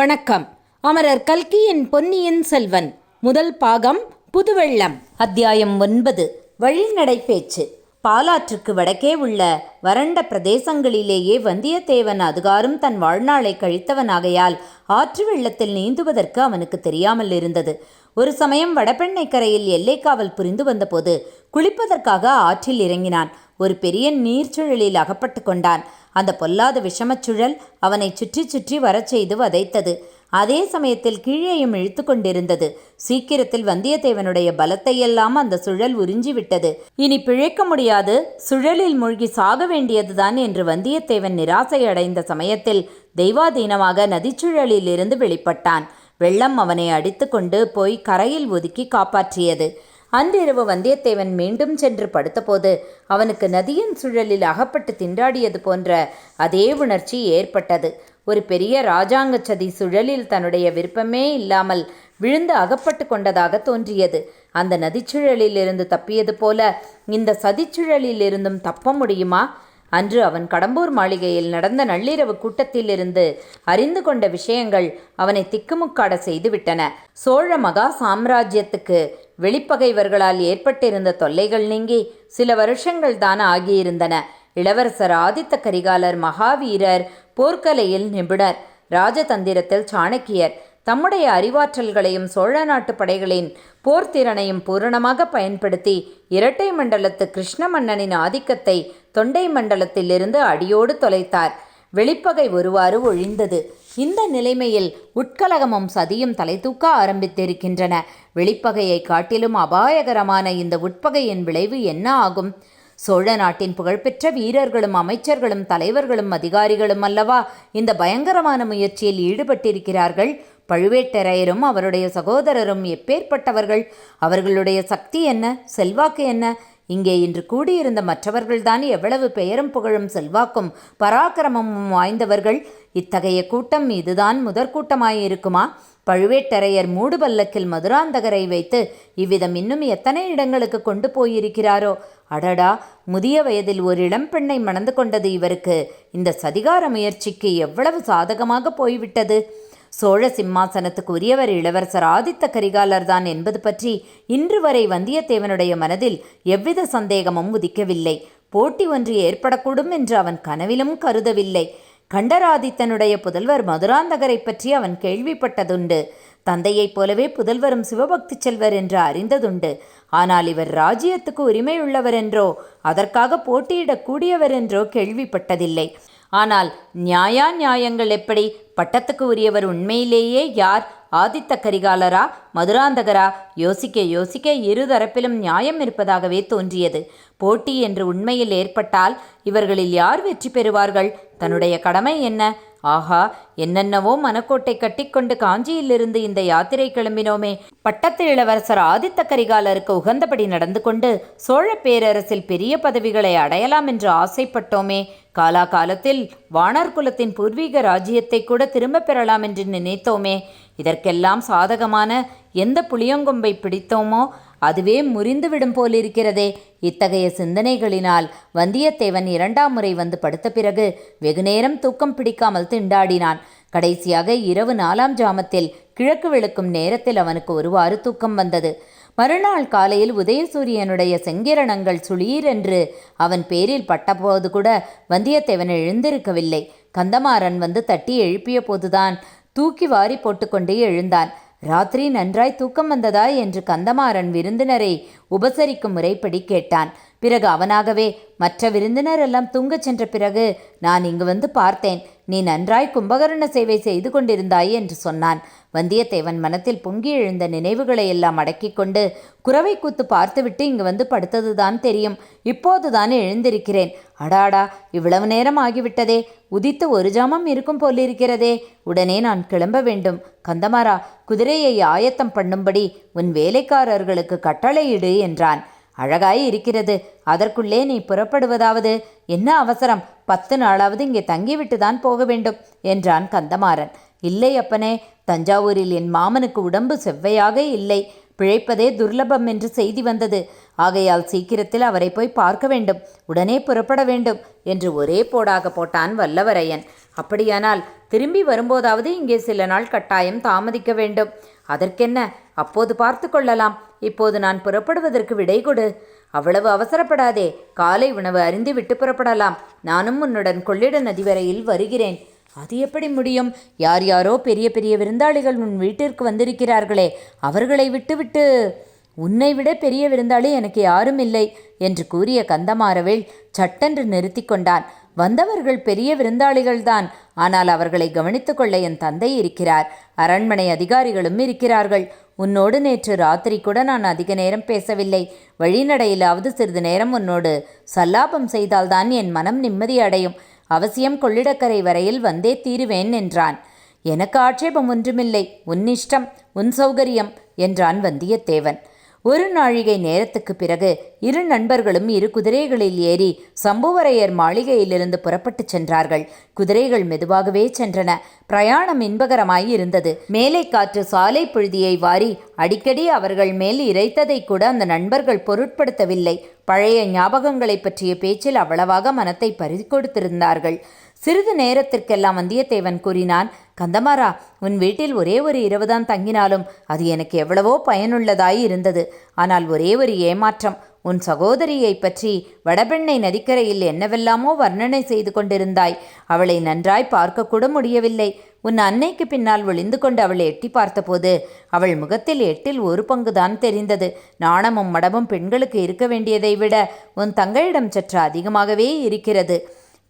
வணக்கம். அமரர் கல்கியின் பொன்னியின் செல்வன். முதல் பாகம் புதுவெள்ளம் அத்தியாயம் ஒன்பது வழிநடை பேச்சு. பாலாற்றுக்கு வடக்கே உள்ள வறண்ட பிரதேசங்களிலேயே வந்தியத்தேவன் அதுகாரும் தன் வாழ்நாளை கழித்தவனாகையால் ஆற்று வெள்ளத்தில் நீந்துவதற்கு அவனுக்கு தெரியாமல் இருந்தது. ஒரு சமயம் வடபெண்ணை கரையில் எல்லைக்காவல் புரிந்து வந்தபோது குளிப்பதற்காக ஆற்றில் இறங்கினான். ஒரு பெரிய நீர்ச்சுழலில் அகப்பட்டு கொண்டான். அந்த பொல்லாத விஷமச்சுழல் அவனை சுற்றி சுற்றி வரச் செய்து வதைத்தது. அதே சமயத்தில் கீழேயும் இழுத்து கொண்டிருந்தது. சீக்கிரத்தில் வந்தியத்தேவனுடைய பலத்தையெல்லாம் அந்த சுழல் உறிஞ்சிவிட்டது. இனி பிழைக்க முடியாது. சுழலில் மூழ்கி சாக வேண்டியதுதான் என்று வந்தியத்தேவன் நிராசை அடைந்த சமயத்தில் தெய்வாதீனமாக நதிச்சுழலிலிருந்து வெளிப்பட்டான். வெள்ளம் அவனை அடித்துக்கொண்டு போய் கரையில் ஒதுக்கி காப்பாற்றியது. அன்றிரவு வந்தியத்தேவன் மீண்டும் சென்று படுத்தபோது அவனுக்கு நதியின் சுழலில் அகப்பட்டு திண்டாடியது போன்ற அதே உணர்ச்சி ஏற்பட்டது. ஒரு பெரிய ராஜாங்க சதி சுழலில் தன்னுடைய விருப்பமே இல்லாமல் விழுந்து அகப்பட்டு கொண்டதாக தோன்றியது. அந்த நதிச்சுழலிலிருந்து தப்பியது போல இந்த சதிச்சுழலிலிருந்தும் தப்ப முடியுமா? அன்று அவன் கடம்பூர் மாளிகையில் நடந்த நள்ளிரவு கூட்டத்திலிருந்து அறிந்து கொண்ட விஷயங்கள் அவனை திக்குமுக்காட செய்துவிட்டன. சோழ மகா சாம்ராஜ்யத்துக்கு வெளிப்பகைவர்களால் ஏற்பட்டிருந்த தொல்லைகள் நீங்கி சில வருஷங்கள் தான் ஆகியிருந்தன. இளவரசர் ஆதித்த கரிகாலர் மகாவீரர் போர்க்கலையில் நிபுணர் ராஜதந்திரத்தில் சாணக்கியர். தம்முடைய அறிவாற்றல்களையும் சோழ நாட்டு படைகளின் போர்த்திறனையும் பூரணமாக பயன்படுத்தி இரட்டை மண்டலத்து கிருஷ்ண மன்னனின் ஆதிக்கத்தை தொண்டை மண்டலத்திலிருந்து அடியோடு தொலைத்தார். வெளிப்பகை ஒருவாறு ஒழிந்தது. இந்த நிலைமையில் உட்கலகமும் சதியும் தலை தூக்க ஆரம்பித்திருக்கின்றன. வெளிப்பகையை காட்டிலும் அபாயகரமான இந்த உட்பகையின் விளைவு என்ன ஆகும்? சோழ நாட்டின் புகழ்பெற்ற வீரர்களும் அமைச்சர்களும் தலைவர்களும் அதிகாரிகளும் அல்லவா இந்த பயங்கரமான முயற்சியில் ஈடுபட்டிருக்கிறார்கள்? பழுவேட்டரையரும் அவருடைய சகோதரரும் எப்பேற்பட்டவர்கள்? அவர்களுடைய சக்தி என்ன? செல்வாக்கு என்ன? இங்கே இன்று கூடியிருந்த மற்றவர்கள்தான் எவ்வளவு பெயரும் புகழும் செல்வாக்கும் பராக்கிரமமும் வாய்ந்தவர்கள்? இத்தகைய கூட்டம் இதுதான் முதற்கூட்டமாயிருக்குமா பழுவேட்டரையர் மூடுபல்லக்கில் மதுராந்தகரை வைத்து இவ்விதம் இன்னும் எத்தனை இடங்களுக்கு கொண்டு போயிருக்கிறாரோ? அடடா முதிய வயதில் ஒரு இளம்பெண்ணை மணந்து கொண்டது இவருக்கு. இந்த சதிகார முயற்சிக்கு எவ்வளவு சாதகமாக போய்விட்டது? சோழ சிம்மாசனத்துக்கு உரியவர் இளவரசர் ஆதித்த கரிகாலர் தான் என்பது பற்றி இன்று வரை வந்தியத்தேவனுடைய மனதில் எவ்வித சந்தேகமும் உதிக்கவில்லை. போட்டி ஒன்று ஏற்படக்கூடும் என்று அவன் கனவிலும் கருதவில்லை. கண்டராதித்தனுடைய புதல்வர் மதுராந்தகரை பற்றி அவன் கேள்விப்பட்டதுண்டு. தந்தையைப் போலவே புதல்வரும் சிவபக்தி செல்வர் என்று அறிந்ததுண்டு. ஆனால் இவர் ராஜ்யத்துக்கு உரிமையுள்ளவர் என்றோ அதற்காக போட்டியிடக்கூடியவர் என்றோ கேள்விப்பட்டதில்லை. ஆனால் நியாயா நியாயங்கள் எப்படி? பட்டத்துக்கு உரியவர் உண்மையிலேயே யார்? ஆதித்த கரிகாலரா? மதுராந்தகரா? யோசிக்க யோசிக்க இரு தரப்பிலும் நியாயம் இருப்பதாகவே தோன்றியது. போட்டி என்று உண்மையில் ஏற்பட்டால் இவர்களில் யார் வெற்றி பெறுவார்கள்? தன்னுடைய கடமை என்ன? ஆஹா என்னென்னவோ மனக்கோட்டை கட்டிக்கொண்டு காஞ்சியிலிருந்து இந்த யாத்திரை கிளம்பினோமே. பட்டத்து இளவரசர் ஆதித்த கரிகாலருக்கு உகந்தபடி நடந்து கொண்டு சோழ பேரரசில் பெரிய பதவிகளை அடையலாம் என்று ஆசைப்பட்டோமே. காலாகாலத்தில் வானர் குலத்தின் பூர்வீக ராஜ்யத்தை கூட திரும்பப் பெறலாம் என்று நினைத்தோமே. இதற்கெல்லாம் சாதகமான எந்த புளியங்கொம்பை பிடித்தோமோ அதுவே முறிந்துவிடும் போலிருக்கிறதே. இத்தகைய சிந்தனைகளினால் வந்தியத்தேவன் இரண்டாம் முறை வந்து படுத்த பிறகு வெகுநேரம் தூக்கம் பிடிக்காமல் திண்டாடினான். கடைசியாக இரவு நாலாம் ஜாமத்தில் கிழக்கு வெளுக்கும் நேரத்தில் அவனுக்கு ஒருவாறு தூக்கம் வந்தது. மறுநாள் காலையில் உதயசூரியனுடைய செங்கிரணங்கள் சுளீரென்று அவன் பேரில் பட்டபோது கூட வந்தியத்தேவன் எழுந்திருக்கவில்லை. கந்தமாறன் வந்து தட்டி எழுப்பிய போதுதான் தூக்கி வாரி போட்டுக்கொண்டே எழுந்தான். ராத்திரி நன்றாய் தூக்கம் வந்ததா என்று கந்தமாறன் விருந்தினரை உபசரிக்கும் முறைப்படி கேட்டான். பிறகு அவனாகவே மற்ற விருந்தினர் எல்லாம் தூங்கச் சென்ற பிறகு நான் இங்கு வந்து பார்த்தேன். நீ நன்றாய் கும்பகரண சேவை செய்து கொண்டிருந்தாய் என்று சொன்னான். வந்தியத்தேவன் மனத்தில் பொங்கி எழுந்த நினைவுகளை எல்லாம் அடக்கிக் கொண்டு குறவை கூத்து பார்த்துவிட்டு இங்கு வந்து படுத்ததுதான் தெரியும். இப்போதுதான் எழுந்திருக்கிறேன். அடாடா இவ்வளவு நேரம் ஆகிவிட்டதே. உதித்து ஒரு ஜாமம் இருக்கும் போலிருக்கிறதே. உடனே நான் கிளம்ப வேண்டும். கந்தமாரா குதிரையை ஆயத்தம் பண்ணும்படி உன் வேலைக்காரர்களுக்கு கட்டளையிடு என்றான். அழகாய் இருக்கிறது. அதற்குள்ளே நீ புறப்படுவதாவது. என்ன அவசரம்? பத்து நாளாவது இங்கே தங்கிவிட்டு தான் போக வேண்டும் என்றான் கந்தமாறன். இல்லை அப்பனே தஞ்சாவூரில் என் மாமனுக்கு உடம்பு செவ்வையாக இல்லை. பிழைப்பதே துர்லபம் என்று செய்தி வந்தது. ஆகையால் சீக்கிரத்தில் அவரை போய் பார்க்க வேண்டும். உடனே புறப்பட வேண்டும் என்று ஒரே போடாக போட்டான் வல்லவரையன். அப்படியானால் திரும்பி வரும்போதாவது இங்கே சில நாள் கட்டாயம் தாமதிக்க வேண்டும். அதற்கென்ன? அப்போது பார்த்து கொள்ளலாம். இப்போது நான் புறப்படுவதற்கு விடை கொடு. அவ்வளவு அவசரப்படாதே. காலை உணவு அறிந்து விட்டு புறப்படலாம். நானும் உன்னுடன் கொள்ளிட நதி வரையில் வருகிறேன். அது எப்படி முடியும்? யார் யாரோ பெரிய பெரிய விருந்தாளிகள் உன் வீட்டிற்கு வந்திருக்கிறார்களே. அவர்களை விட்டுவிட்டு. உன்னை விட பெரிய விருந்தாளி எனக்கு யாரும் இல்லை என்று கூறிய கந்தமாறவேள் சட்டென்று நிறுத்தி கொண்டான். வந்தவர்கள் பெரிய விருந்தாளிகள்தான். ஆனால் அவர்களை கவனித்துக் கொள்ள என் தந்தை இருக்கிறார். அரண்மனை அதிகாரிகளும் இருக்கிறார்கள். உன்னோடு நேற்று ராத்திரி கூட நான் அதிக நேரம் பேசவில்லை. வழிநடையிலாவது சிறிது நேரம் உன்னோடு சல்லாபம் செய்தால்தான் என் மனம் நிம்மதி அடையும். அவசியம் கொள்ளிடக்கரை வரையில் வந்தே தீருவேன் என்றான். எனக்கு ஆட்சேபம் ஒன்றுமில்லை. உன் இஷ்டம் உன் சௌகரியம் என்றான் வந்தியத்தேவன். ஒரு நாழிகை நேரத்துக்கு பிறகு இரு நண்பர்களும் இரு குதிரைகளில் ஏறி சம்புவரையர் மாளிகையிலிருந்து புறப்பட்டுச் சென்றார்கள். குதிரைகள் மெதுவாகவே சென்றன. பிரயாணம் இன்பகரமாய் இருந்தது. மேலை காற்று சாலை புழுதியை வாரி அடிக்கடி அவர்கள் மேல் இறைத்ததை கூட அந்த நண்பர்கள் பொருட்படுத்தவில்லை. பழைய ஞாபகங்களை பற்றிய பேச்சில் அவ்வளவாக மனத்தை பறிகொடுத்திருந்தார்கள். சிறிது நேரத்திற்கெல்லாம் வந்தியத்தேவன் கூறினான் கந்தமாரா உன் வீட்டில் ஒரே ஒரு இரவுதான் தங்கினாலும் அது எனக்கு எவ்வளவோ பயனுள்ளதாய் இருந்தது. ஆனால் ஒரே ஒரு ஏமாற்றம் உன் சகோதரியை பற்றி வடபெண்ணை நதிக்கரையில் என்னவெல்லாமோ வர்ணனை செய்து கொண்டிருந்தாய். அவளை நன்றாய் பார்க்கக்கூட முடியவில்லை. உன் அன்னைக்கு பின்னால் ஒளிந்து கொண்டு அவளை எட்டி பார்த்தபோது அவள் முகத்தில் எட்டில் ஒரு பங்குதான் தெரிந்தது. நாணமும் மடமும் பெண்களுக்கு இருக்க வேண்டியதை விட உன் தங்கையிடம் சற்று அதிகமாகவே இருக்கிறது.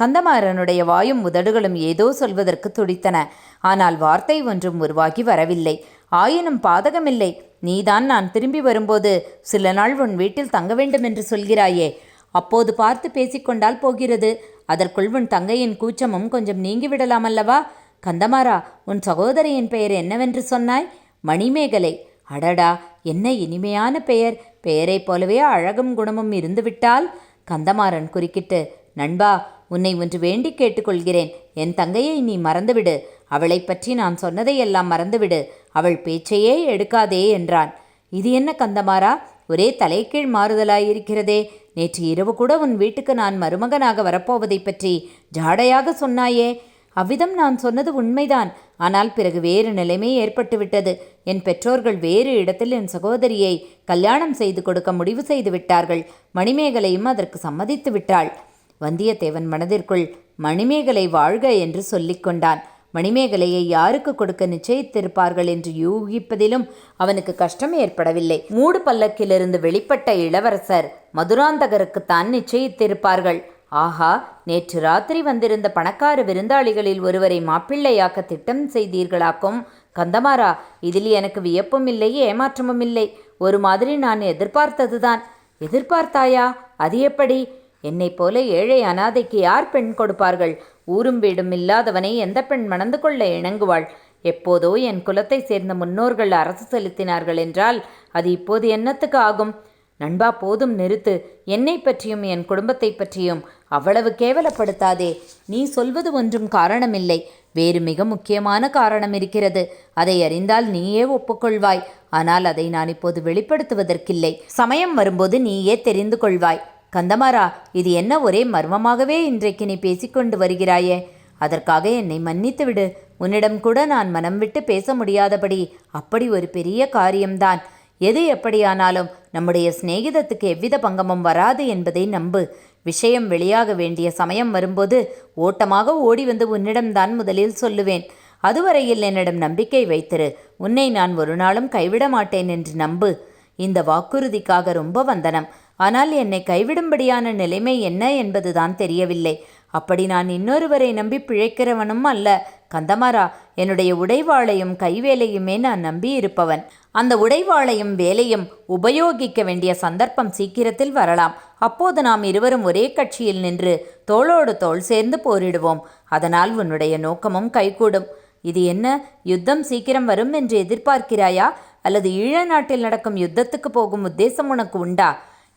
கந்தமாறனுடைய வாயும் உதடுகளும் ஏதோ சொல்வதற்கு துடித்தன. ஆனால் வார்த்தை ஒன்றும் உருவாகி வரவில்லை. ஆயினும் பாதகமில்லை. நீதான் நான் திரும்பி வரும்போது சில நாள் உன் வீட்டில் தங்க வேண்டும் என்று சொல்கிறாயே. அப்போது பார்த்து பேசிக்கொண்டால் போகிறது. அதற்குள் உன் தங்கையின் கூச்சமும் கொஞ்சம் நீங்கிவிடலாம் அல்லவா கந்தமாரா உன் சகோதரியின் பெயர் என்னவென்று சொன்னாய்? மணிமேகலை. அடடா என்ன இனிமையான பெயர். பெயரைப் போலவே அழகும் குணமும் இருந்துவிட்டால்? கந்தமாறன் குறுக்கிட்டு நண்பா உன்னை ஒன்று வேண்டி கேட்டுக்கொள்கிறேன். என் தங்கையை நீ மறந்துவிடு. அவளைப் பற்றி நான் சொன்னதையெல்லாம் மறந்துவிடு. அவள் பேச்சையே எடுக்காதே என்றான். இது என்ன கந்தமாரா ஒரே தலைக்கீழ் மாறுதலாயிருக்கிறதே. நேற்று இரவு கூட உன் வீட்டுக்கு நான் மருமகனாக வரப்போவதைப் பற்றி ஜாடையாக சொன்னாயே. அவ்விதம் நான் சொன்னது உண்மைதான். ஆனால் பிறகு வேறு நிலைமை ஏற்பட்டுவிட்டது. என் பெற்றோர்கள் வேறு இடத்தில் என் சகோதரியை கல்யாணம் செய்து கொடுக்க முடிவு செய்து விட்டார்கள் மணிமேகலையும் அதற்கு சம்மதித்து விட்டாள் வந்தியத்தேவன் மனதிற்குள் மணிமேகலை வாழ்க என்று சொல்லிக்கொண்டான் மணிமேகலையை யாருக்கு கொடுக்க நிச்சயித்திருப்பார்கள் என்று யூகிப்பதிலும் அவனுக்கு கஷ்டம் ஏற்படவில்லை. மூடு பல்லக்கிலிருந்து வெளிப்பட்ட இளவரசர் மதுராந்தகருக்குத்தான் நிச்சயித்திருப்பார்கள். ஆஹா நேற்று ராத்திரி வந்திருந்த பணக்கார விருந்தாளிகளில் ஒருவரை மாப்பிள்ளையாக்க திட்டம் செய்தீர்களாக்கும். கந்தமாரா இதில் எனக்கு வியப்பும் இல்லை ஏமாற்றமும் இல்லை. ஒரு மாதிரி நான் எதிர்பார்த்ததுதான். எதிர்பார்த்தாயா? அது எப்படி? என்னைப் போல ஏழை அனாதைக்கு யார் பெண் கொடுப்பார்கள்? ஊரும் வீடும் இல்லாதவனை எந்த பெண் மணந்து கொள்ள இணங்குவாள்? எப்போதோ என் குலத்தை சேர்ந்த முன்னோர்கள் அரசு செலுத்தினார்கள் என்றால் அது இப்போது என்னத்துக்கு ஆகும்? நண்பா போதும் நிறுத்து. என்னை பற்றியும் என் குடும்பத்தை பற்றியும் அவ்வளவு கேவலப்படுத்தாதே. நீ சொல்வது ஒன்றும் காரணமில்லை. வேறு மிக முக்கியமான காரணம் இருக்கிறது. அதை அறிந்தால் நீயே ஒப்புக்கொள்வாய். ஆனால் அதை நான் இப்போது வெளிப்படுத்துவதற்கில்லை. சமயம் வரும்போது நீயே தெரிந்து கொள்வாய். கந்தமாரா இது என்ன ஒரே மர்மமாகவே இன்றைக்கு நீ பேசிக்கொண்டு வருகிறாயே? அதற்காக என்னை மன்னித்து விடு. உன்னிடம் கூட நான் மனம் விட்டு பேச முடியாதபடி அப்படி ஒரு பெரிய காரியம்தான். எது எப்படியானாலும் நம்முடைய சிநேகிதத்துக்கு எவ்வித பங்கமும் வராது என்பதை நம்பு. விஷயம் வெளியாக வேண்டிய சமயம் வரும்போது ஓட்டமாக ஓடி வந்து உன்னிடம்தான் முதலில் சொல்லுவேன். அதுவரையில் என்னிடம் நம்பிக்கை வைத்திரு. உன்னை நான் ஒரு நாளும் கைவிட மாட்டேன் என்று நம்பு. இந்த வாக்குறுதிக்காக ரொம்ப வந்தனம். ஆனால் என்னை கைவிடும்படியான நிலைமை என்ன என்பதுதான் தெரியவில்லை. அப்படி நான் இன்னொருவரை நம்பி பிழைக்கிறவனும் அல்ல. கந்தமாரா என்னுடைய உடைவாளையும் கைவேலையுமே நான் நம்பி இருப்பவன். அந்த உடைவாளையும் வேலையும் உபயோகிக்க வேண்டிய சந்தர்ப்பம் சீக்கிரத்தில் வரலாம். அப்போது நாம் இருவரும் ஒரே கட்சியில் நின்று தோளோடு தோள் சேர்ந்து போரிடுவோம். அதனால் உன்னுடைய நோக்கமும் கைகூடும். இது என்ன? யுத்தம் சீக்கிரம் வரும் என்று எதிர்பார்க்கிறாயா? அல்லது ஈழ நாட்டில் நடக்கும் யுத்தத்துக்கு போகும் உத்தேசம் உனக்கு உண்டா?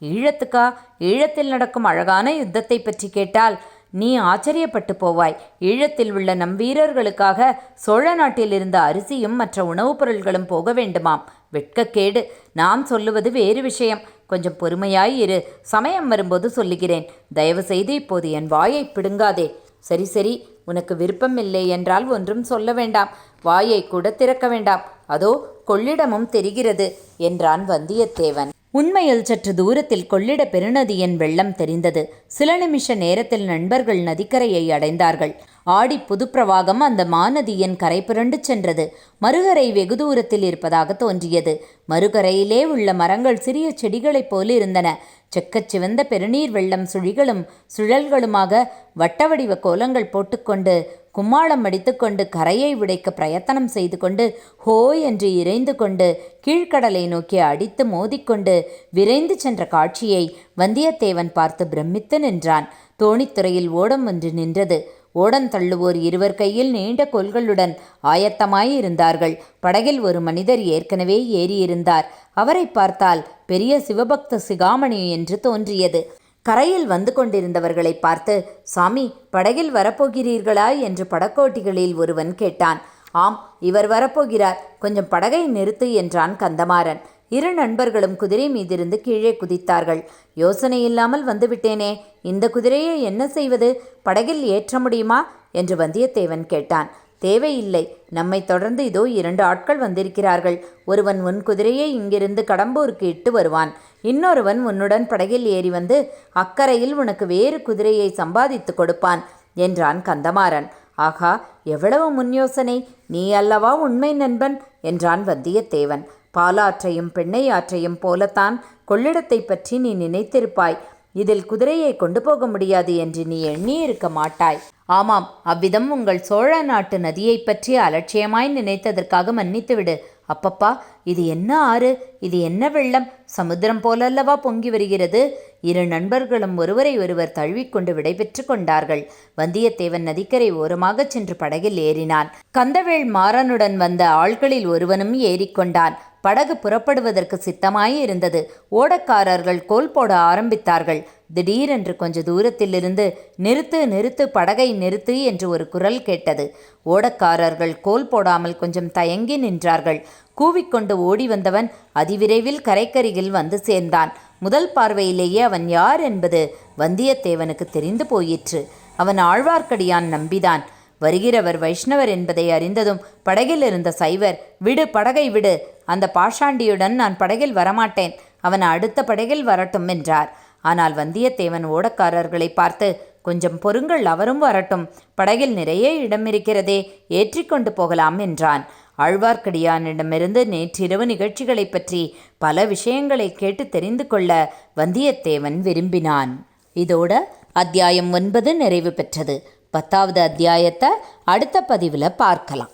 ஈழத்துக்கா? ஈழத்தில் நடக்கும் அழகான யுத்தத்தை பற்றி கேட்டால் நீ ஆச்சரியப்பட்டு போவாய். ஈழத்தில் உள்ள நம் வீரர்களுக்காக சோழ நாட்டில் இருந்த அரிசியும் மற்ற உணவுப் பொருள்களும் போக வேண்டுமாம். வெட்கக்கேடு. நான் சொல்லுவது வேறு விஷயம். கொஞ்சம் பொறுமையாய் இரு. சமயம் வரும்போது சொல்லுகிறேன். தயவு செய்து இப்போது என் வாயை பிடுங்காதே. சரி சரி. உனக்கு விருப்பம் இல்லை என்றால் ஒன்றும் சொல்ல வேண்டாம். வாயை கூட திறக்க வேண்டாம். அதோ கொள்ளிடமும் தெரிகிறது என்றான் வந்தியத்தேவன். உண்மையில் சற்று தூரத்தில் கொள்ளிட பெருநதியின் வெள்ளம் தெரிந்தது. சில நிமிஷ நேரத்தில் நண்பர்கள் நதிக்கரையை அடைந்தார்கள். ஆடி புதுப்பிரவாகம் அந்த மாநதியின் கரை புரண்டு சென்றது. மறுகரை வெகு தூரத்தில் இருப்பதாக தோன்றியது. மறுகரையிலே உள்ள மரங்கள் சிறிய செடிகளைப் போல இருந்தன. செக்கச் சிவந்த பெருநீர் வெள்ளம் சுழிகளும் சுழல்களுமாக வட்டவடிவ கோலங்கள் போட்டுக்கொண்டு கும்மாளம் அடித்துக்கொண்டு கரையை உடைக்க பிரயத்தனம் செய்து கொண்டு ஹோ என்று இறைந்து கொண்டு கீழ்க்கடலை நோக்கி அடித்து மோதிக்கொண்டு விரைந்து சென்ற காட்சியை வந்தியத்தேவன் பார்த்து பிரமித்து நின்றான். தோணித்துறையில் ஓடம் ஒன்று நின்றது. ஓடம் தள்ளுவோர் இருவர் கையில் நீண்ட கொள்களுடன் ஆயத்தமாயிருந்தார்கள் படகில் ஒரு மனிதர் ஏற்கனவே ஏறியிருந்தார். அவரை பார்த்தால் பெரிய சிவபக்த சிகாமணி என்று தோன்றியது. கரையில் வந்து கொண்டிருந்தவர்களை பார்த்து சாமி படகில் வரப்போகிறீர்களா? என்று படக்கோட்டிகளில் ஒருவன் கேட்டான். ஆம் இவர் வரப்போகிறார். கொஞ்சம் படகை நிறுத்து என்றான் கந்தமாறன். இரு நண்பர்களும் குதிரை மீதிருந்து கீழே குதித்தார்கள். யோசனை இல்லாமல் வந்துவிட்டேனே. இந்த குதிரையை என்ன செய்வது? படகில் ஏற்ற முடியுமா? என்று வந்தியத்தேவன் கேட்டான். தேவையில்லை. நம்மை தொடர்ந்து இதோ இரண்டு ஆட்கள் வந்திருக்கிறார்கள். ஒருவன் உன் குதிரையை இங்கிருந்து கடம்பூருக்கு இட்டு வருவான். இன்னொருவன் உன்னுடன் படகில் ஏறி வந்து அக்கறையில் உனக்கு வேறு குதிரையை சம்பாதித்து கொடுப்பான் என்றான் கந்தமாறன். ஆகா எவ்வளவு முன் யோசனை. நீ அல்லவா உண்மை நண்பன்? என்றான் வந்தியத்தேவன். பாலாற்றையும் பெண்ணை ஆற்றையும் போலத்தான் கொள்ளிடத்தை பற்றி நீ நினைத்திருப்பாய். இதில் குதிரையை கொண்டு போக முடியாது என்று நீ எண்ணியிருக்க மாட்டாய். ஆமாம் அவ்விதம் உங்கள் சோழ நாட்டு நதியைப் பற்றி அலட்சியமாய் நினைத்ததற்காக மன்னித்துவிடு. அப்பப்பா இது என்ன ஆறு? இது என்ன வெள்ளம்? சமுத்திரம் போலல்லவா பொங்கி வருகிறது? இரு நண்பர்களும் ஒருவரை ஒருவர் தழுவிக்கொண்டு விடைபெற்று கொண்டார்கள். வந்தியத்தேவன் நதிக்கரை ஓரமாகச் சென்று படகில் ஏறினான். கந்தவேள் மாறனுடன் வந்த ஆள்களில் ஒருவனும் ஏறிக்கொண்டான். படகு புறப்படுவதற்கு சித்தமாயிருந்தது. ஓடக்காரர்கள் கோல் போட ஆரம்பித்தார்கள். திடீரென்று கொஞ்ச தூரத்திலிருந்து நிறுத்து நிறுத்து படகை நிறுத்து என்று ஒரு குரல் கேட்டது. ஓடக்காரர்கள் கோல் போடாமல் கொஞ்சம் தயங்கி நின்றார்கள். கூவிக்கொண்டு ஓடி வந்தவன் அதிவிரைவில் கரைக்கருகில் வந்து சேர்ந்தான். முதல் பார்வையிலேயே அவன் யார் என்பது வந்தியத்தேவனுக்கு தெரிந்து போயிற்று. அவன் ஆழ்வார்க்கடியான் நம்பிதான். வருகிறவர் வைஷ்ணவர் என்பதை அறிந்ததும் படகில் இருந்த சைவர் விடு படகை விடு அந்த பாஷாண்டியுடன் நான் படகில் வரமாட்டேன். அவன் அடுத்த படகில் வரட்டும் என்றார். ஆனால் வந்தியத்தேவன் ஓடக்காரர்களை பார்த்து கொஞ்சம் பொறுங்கள் அவரும் வரட்டும். படகில் நிறைய இடம் இருக்கிறதே ஏற்றிக்கொண்டு போகலாம் என்றான். ஆழ்வார்க்கடியானிடமிருந்து நேற்றிரவு நிகழ்ச்சிகளைப் பற்றி பல விஷயங்களை கேட்டு தெரிந்து கொள்ள வந்தியத்தேவன் விரும்பினான். இதோட அத்தியாயம் ஒன்பது நிறைவு பெற்றது. பத்தாவது அத்தியாயத்தை அடுத்த பதிவில் பார்க்கலாம்.